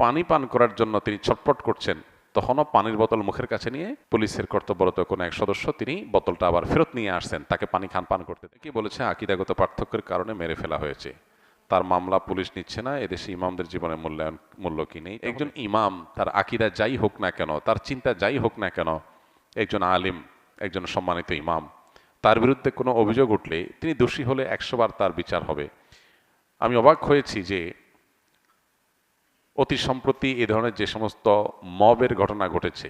পানি পান করার জন্য তিনি ছটপট করছেন, তখনও পানির বোতল মুখের কাছে নিয়ে পুলিশের কর্তব্যরত কোনো এক সদস্য তিনি বোতলটা আবার ফেরত নিয়ে আসছেন, তাকে পানি খান পান করতে। কি বলেছে, আকিদাগত পার্থক্যের কারণে মেরে ফেলা হয়েছে। তার মামলা পুলিশ নিচ্ছে না, এদেশে ইমামদের জীবনের মূল্যায়ন, মূল্য কি নেই? একজন ইমাম, তার আকিদা যাই হোক না কেন, তার চিন্তা যাই হোক না কেন, একজন আলিম, একজন সম্মানিত ইমাম, তার বিরুদ্ধে কোনো অভিযোগ উঠলে তিনি দোষী হলে একশোবার তার বিচার হবে। আমি অবাক হয়েছি যে অতি সম্প্রতি এ ধরনের যে সমস্ত মবের ঘটনা ঘটেছে,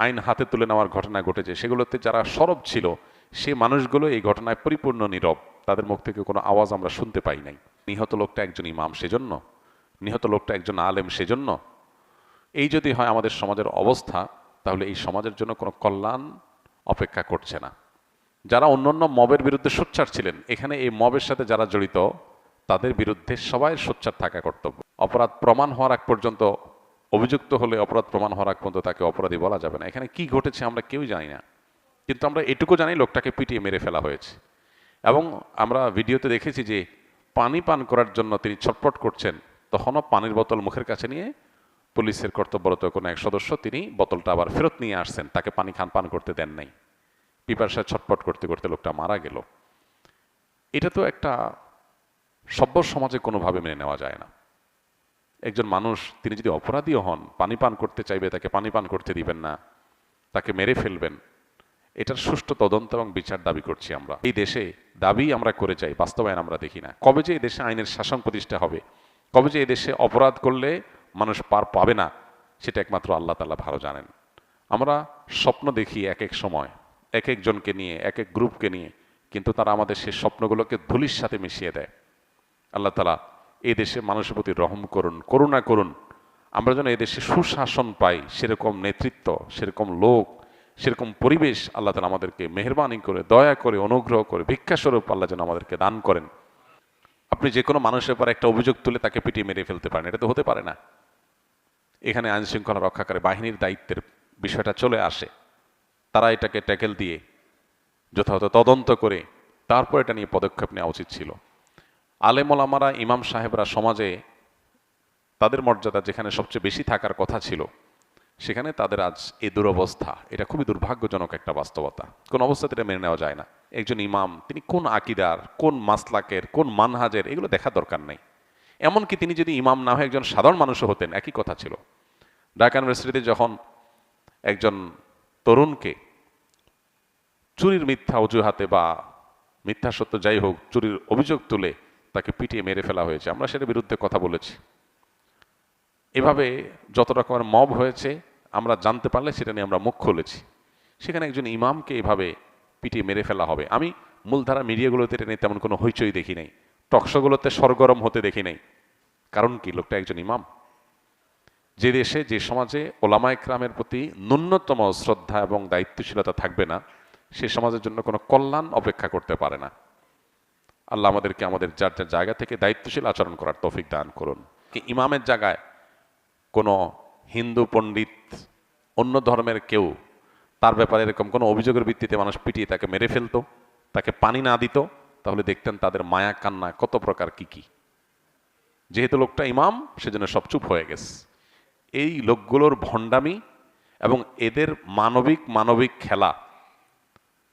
আইন হাতে তুলে নেওয়ার ঘটনা ঘটেছে, সেগুলোতে যারা সরব ছিল, সে মানুষগুলো এই ঘটনায় পরিপূর্ণ নীরব। তাদের মুখ থেকে কোনো আওয়াজ আমরা শুনতে পাই নাই। নিহত লোকটা একজন ইমাম সেজন্য, নিহত লোকটা একজন আলেম সেজন্য। এই যদি হয় আমাদের সমাজের অবস্থা, তাহলে এই সমাজের জন্য কোনো কল্যাণ অপেক্ষা করছে না। যারা অন্যান্য মবের বিরুদ্ধে সোচ্চার ছিলেন, এখানে এই মবের সাথে যারা জড়িত, তাদের বিরুদ্ধে সবাই সোচ্চার থাকা কর্তব্য। অপরাধ প্রমাণ হওয়ার আগ পর্যন্ত, অভিযুক্ত হলে অপরাধ প্রমাণ হওয়ার আগ পর্যন্ত তাকে অপরাধী বলা যাবে না। এখানে কি ঘটেছে আমরা কেউ জানি না। কিন্তু আমরা এটুকু জানি লোকটাকে পিটিয়ে মেরে ফেলা হয়েছে। এবং আমরা ভিডিওতে দেখেছি যে পানি পান করার জন্য তিনি ছটপট করছেন, তখনও পানির বোতল মুখের কাছে নিয়ে পুলিশের কর্তব্যরত কোনো এক সদস্য তিনি বোতলটা আবার ফেরত নিয়ে আসছেন, তাকে পানি খান পান করতে দেন নাই। পিপাসায় ছটপট করতে করতে লোকটা মারা গেল। এটা তো একটা সভ্য সমাজে কোনোভাবে মেনে নেওয়া যায় না। একজন মানুষ, তিনি যদি অপরাধীও হন পানি পান করতে চাইবে, তাকে পানি পান করতে দিবেন না, তাকে মেরে ফেলবেন। এটার সুষ্ঠু তদন্ত এবং বিচার দাবি করছি আমরা। এই দেশে দাবি আমরা করে যাই, বাস্তবায়ন আমরা দেখি না। কবে যে এই দেশে আইনের শাসন প্রতিষ্ঠা হবে, কবে যে এই দেশে অপরাধ করলে মানুষ পার পাবে না, সেটা একমাত্র আল্লাহ তাল্লাহ ভালো জানেন। আমরা স্বপ্ন দেখি এক এক সময়, এক একজনকে নিয়ে, এক এক গ্রুপকে নিয়ে, কিন্তু তারা আমাদের সেই স্বপ্নগুলোকে ধুলির সাথে মিশিয়ে দেয়। আল্লাহ তালা এই দেশে মানুষের প্রতি রহম করুন, করুণা করুন। আমরা যেন এই দেশে সুশাসন পাই, সেরকম নেতৃত্ব, সেরকম লোক, সেরকম পরিবেশ আল্লাহ তালা আমাদেরকে মেহরবানি করে, দয়া করে, অনুগ্রহ করে, ভিক্ষাস্বরূপ আল্লাহ যেন আমাদেরকে দান করেন। আপনি যে কোনো মানুষের পর একটা অভিযোগ তুলে তাকে পিটিয়ে মেরে ফেলতে পারেন, এটা তো হতে পারে না। এখানে আইন শৃঙ্খলা রক্ষাকারী বাহিনীর দায়িত্বের বিষয়টা চলে আসে। তারা এটাকে ট্যাকেল দিয়ে, যথাযথ তদন্ত করে, তারপর এটা নিয়ে পদক্ষেপ নেওয়া উচিত ছিল। আলেমলামারা, ইমাম সাহেবরা সমাজে তাদের মর্যাদা যেখানে সবচেয়ে বেশি থাকার কথা ছিল, সেখানে তাদের আজ এই দুরবস্থা, এটা খুবই দুর্ভাগ্যজনক একটা বাস্তবতা। কোন অবস্থাতে এটা মেনে নেওয়া যায় না। একজন ইমাম, তিনি কোন আকিদার, কোন মাসলাকের, কোন মানহাজের, এগুলো দেখা দরকার নেই। এমনকি তিনি যদি ইমাম না হয় একজন সাধারণ মানুষও হতেন, একই কথা ছিল। ঢাকা ইউনিভার্সিটিতে যখন একজন তরুণকে চুরির মিথ্যা অজুহাতে বা মিথ্যা সত্য যাই হোক, চুরির অভিযোগ তুলে তাকে পিটিয়ে মেরে ফেলা হয়েছে। আমরা সেটার বিরুদ্ধে কথা বলেছি। এভাবে যত রকমের মব হয়েছে, আমরা জানতে পারলে সেটা নিয়ে আমরা মুখ খুলেছি। সেখানে একজন ইমামকে এভাবে পিটিয়ে মেরে ফেলা হবে। আমি মূলধারা মিডিয়াগুলোতে এটা নিয়ে তেমন কোনো হইচই দেখি নাই। টকশোগুলোতে সরগরম হতে দেখি নাই। কারণ কি? লোকটা একজন ইমাম। যে দেশে, যে সমাজে ওলামায় ক্রামের প্রতি ন্যূনতম শ্রদ্ধা এবং দায়িত্বশীলতা থাকবে না, সে সমাজের জন্য কোনো কল্যাণ অপেক্ষা করতে পারে না। আল্লাহ আমাদেরকে আমাদের যার যার জায়গা থেকে দায়িত্বশীল আচরণ করার তৌফিক দান করুন। কি ইমামের জায়গায় কোনো হিন্দু পণ্ডিত অন্য ধর্মের কেউ তার ব্যাপারে এরকম কোনো অভিযোগের ভিত্তিতে মানুষ পিটিয়ে তাকে মেরে ফেলতো, তাকে পানি না দিত, তাহলে দেখতেন তাদের মায়া কান্না কত প্রকার কি কি। যেহেতু লোকটা ইমাম, সেজন্য সব চুপ হয়ে গেছে। এই লোকগুলোর ভণ্ডামি এবং এদের মানবিক মানবিক খেলা,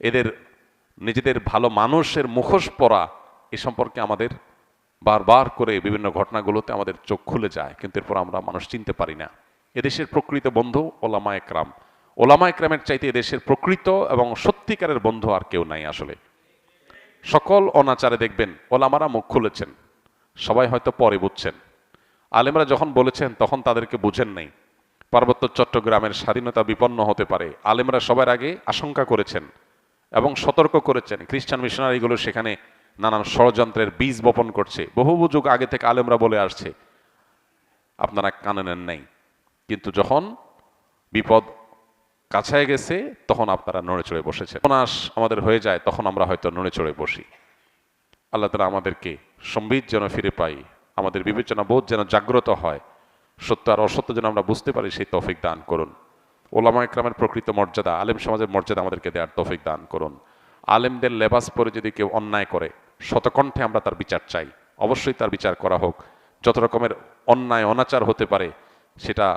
এদের নিজেদের ভালো মানুষের মুখোশ পরা এ সম্পর্কে আমাদের বারবার করে বিভিন্ন ঘটনাগুলোতে আমাদের চোখ খুলে যায়, কিন্তু এরপর আমরা মানুষ চিনতে পারি না। এদেশের প্রকৃত বন্ধু ওলামা একরাম। ওলামা একরামের চাইতে এদেশের প্রকৃত এবং সত্যিকারের বন্ধু আর কেউ নাই আসলে। সকল অনাচারে দেখবেন ওলামারা মুখ খুলেছেন, সবাই হয়তো পরে বুঝছেন। আলেমরা যখন বলেছেন, তখন তাদেরকে বুঝেন নাই। পার্বত্য চট্টগ্রামের স্বাধীনতা বিপন্ন হতে পারে, আলেমরা সবার আগে আশঙ্কা করেছেন এবং সতর্ক করেছেন। খ্রিস্টান মিশনারিগুলো সেখানে নানান ষড়যন্ত্রের বীজ বপন করছে। বহু যুগ আগে থেকে আলেমরা বলে আসছে, আপনারা কানে নেন নাই। কিন্তু যখন বিপদ কাছায় গেছে, তখন আপনারা নড়ে চড়ে বসেছেন। নাশ আমাদের হয়ে যায়, তখন আমরা হয়তো নড়ে চড়ে বসি। আল্লাহ তালা আমাদেরকে সম্বিত যেন ফিরে পাই, আমাদের বিবেচনা বোধ যেন জাগ্রত হয়, সত্য আর অসত্য যেন আমরা বুঝতে পারি, সেই তৌফিক দান করুন। ওলামা ইকরামের প্রকৃত মর্যাদা, আলেম সমাজের মর্যাদা আমাদেরকে দেওয়ার তৌফিক দান করুন। আলেমদের লেবাস পরে যদি কেউ অন্যায় করে শতকণ্ঠে আমরা তার বিচার চাই। অবশ্যই তার বিচার করা হোক। যত রকমের অন্যায়, অনাচার হতে পারে, সেটা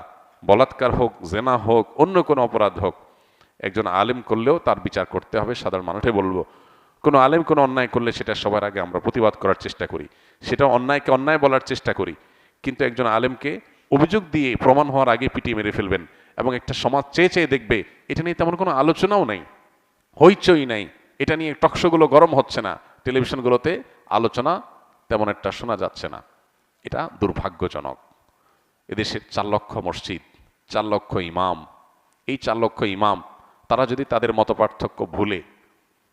বলাৎকার হোক, জেনা হোক, অন্য কোনো অপরাধ হোক, একজন আলেম করলেও তার বিচার করতে হবে, সাধারণ মানুষে বলব। কোনো আলেম, কোনো অন্যায় করলে সেটা সবার আগে আমরা প্রতিবাদ করার চেষ্টা করি। সেটা অন্যায়কে অন্যায় বলার চেষ্টা করি। কিন্তু একজন আলেমকে অভিযোগ দিয়ে প্রমাণ হওয়ার আগে পিটিয়ে মেরে ফেলবেন এবং একটা সমাজ চেয়ে চেয়ে দেখবে, এটা নিয়ে তেমন কোনো আলোচনাও নাই, হইচই নাই, এটা নিয়ে টকশোগুলো গরম হচ্ছে না। টেলিভিশনগুলোতে আলোচনা তেমন একটা শোনা যাচ্ছে না। এটা দুর্ভাগ্যজনক। এদেশের চার লক্ষ মসজিদ, চার লক্ষ ইমাম, এই চার লক্ষ ইমাম, তারা যদি তাদের মতপার্থক্য ভুলে,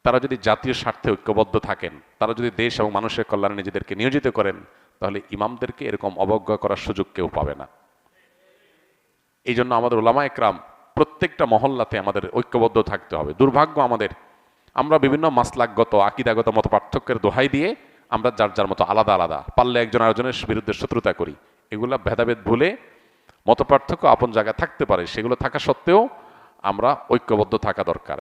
তারা যদি জাতীয় স্বার্থে ঐক্যবদ্ধ থাকেন, তারা যদি দেশ এবং মানুষের কল্যাণে নিজেদেরকে নিয়োজিত করেন, তাহলে ইমামদেরকে এরকম অবজ্ঞা করার সুযোগ কেউ পাবে না। এই জন্য আমাদের ওলামা একরাম প্রত্যেকটা মহল্লাতে আমাদের ঐক্যবদ্ধ থাকতে হবে। দুর্ভাগ্য আমাদের আমরা বিভিন্ন মাসলাকগত, আকিদাগত মত পার্থক্যের দোহাই দিয়ে আমরা যার যার মতো আলাদা আলাদা, পারলে একজন আরেকজনের বিরুদ্ধে শত্রুতা করি। এগুলো ভেদাভেদ ভুলে মত পার্থক্য আপন জায়গায় থাকতে পারে, সেগুলো থাকা সত্ত্বেও আমরা ঐক্যবদ্ধ থাকা দরকার।